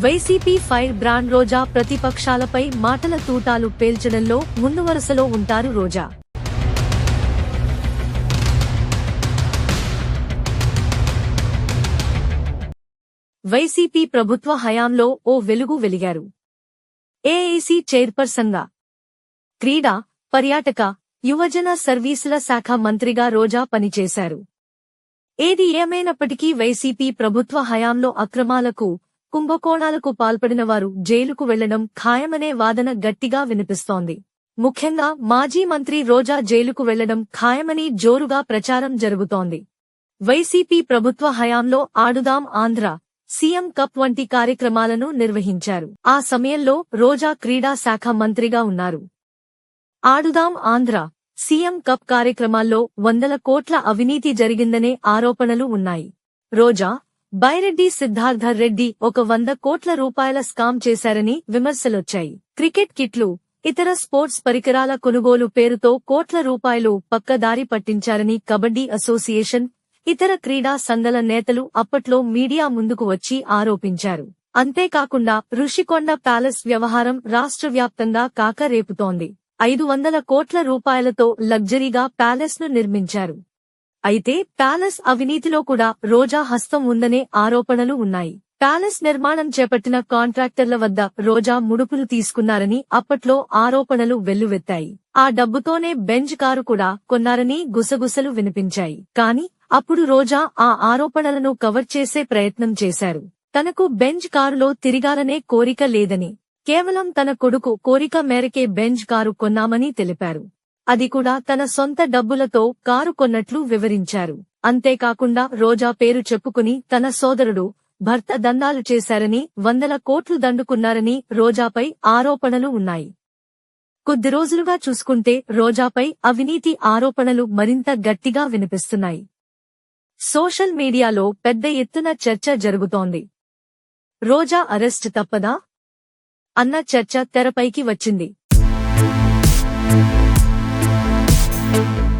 YCP fire brand Roja ప్రతిపక్షాలపై మాటల తూటాలు పేల్చడంలో ముందు వరుసలో ఉంటారు రోజా. వైసీపీ ప్రభుత్వ హయాంలో ఓ వెలుగు వెలిగారు. ఏఐసీ చైర్పర్సన్గా క్రీడా పర్యాటక యువజన సర్వీసుల శాఖ మంత్రిగా రోజా పనిచేశారు. ఏది ఏమైనప్పటికీ వైసీపీ ప్రభుత్వ హయాంలో అక్రమాలకు కుంభకోణాలకు పాల్పడిన వారు జైలుకు వెళ్ళడం ఖాయమనే వాదన గట్టిగా వినిపిస్తోంది. ముఖ్యంగా మాజీ మంత్రి రోజా జైలుకు వెళ్ళడం ఖాయమని జోరుగా ప్రచారం జరుగుతోంది. వైసీపీ ప్రభుత్వ హయాంలో ఆడుదాం ఆంధ్ర సీఎం కప్ వంటి కార్యక్రమాలను నిర్వహించారు. ఆ సమయంలో రోజా క్రీడా శాఖ మంత్రిగా ఉన్నారు. ఆడుదాం ఆంధ్ర సీఎం కప్ కార్యక్రమాల్లో వందల కోట్ల అవినీతి జరిగిందనే ఆరోపణలు ఉన్నాయి. రోజా బైరెడ్డి సిద్ధార్థర్ రెడ్డి ఒక వంద కోట్ల రూపాయల స్కామ్ చేశారని విమర్శలొచ్చాయి. క్రికెట్ కిట్లు ఇతర స్పోర్ట్స్ పరికరాల కొనుగోలు పేరుతో కోట్ల రూపాయలు పక్కదారి పట్టించారని కబడ్డీ అసోసియేషన్ ఇతర క్రీడా సంఘాల నేతలు అప్పట్లో మీడియా ముందుకు వచ్చి ఆరోపించారు. అంతేకాకుండా ఋషికొండ ప్యాలెస్ వ్యవహారం రాష్ట్ర వ్యాప్తంగా కాకరేపుతోంది. ఐదు వందల కోట్ల రూపాయలతో లగ్జరీగా ప్యాలెస్ను నిర్మించారు. అయితే ప్యాలెస్ అవినీతిలో కూడా రోజా హస్తం ఉందనే ఆరోపణలు ఉన్నాయి. ప్యాలెస్ నిర్మాణం చేపట్టిన కాంట్రాక్టర్ల వద్ద రోజా ముడుపులు తీసుకున్నారని అప్పట్లో ఆరోపణలు వెల్లువెత్తాయి. ఆ డబ్బుతోనే బెంజ్ కారు కూడా కొన్నారని గుసగుసలు వినిపించాయి. కాని అప్పుడు రోజా ఆ ఆరోపణలను కవర్ చేసే ప్రయత్నం చేశారు. తనకు బెంజ్ కారులో తిరిగాలనే కోరిక లేదని కేవలం తన కొడుకు కోరిక మేరకే బెంజ్ కారు కొన్నామని తెలిపారు. అది కూడా తన సొంత డబ్బులతో కారు కొన్నట్లు వివరించారు. అంతేకాకుండా రోజా పేరు చెప్పుకుని తన సోదరుడు భర్త దందాలు చేశారని వందల కోట్లు దండుకున్నారని రోజాపై ఆరోపణలు ఉన్నాయి. కొద్ది రోజులుగా చూసుకుంటే రోజాపై అవినీతి ఆరోపణలు మరింత గట్టిగా వినిపిస్తున్నాయి. సోషల్ మీడియాలో పెద్ద ఎత్తున చర్చ జరుగుతోంది. రోజా అరెస్ట్ తప్పదా? అన్న చర్చ తెరపైకి వచ్చింది. Thank you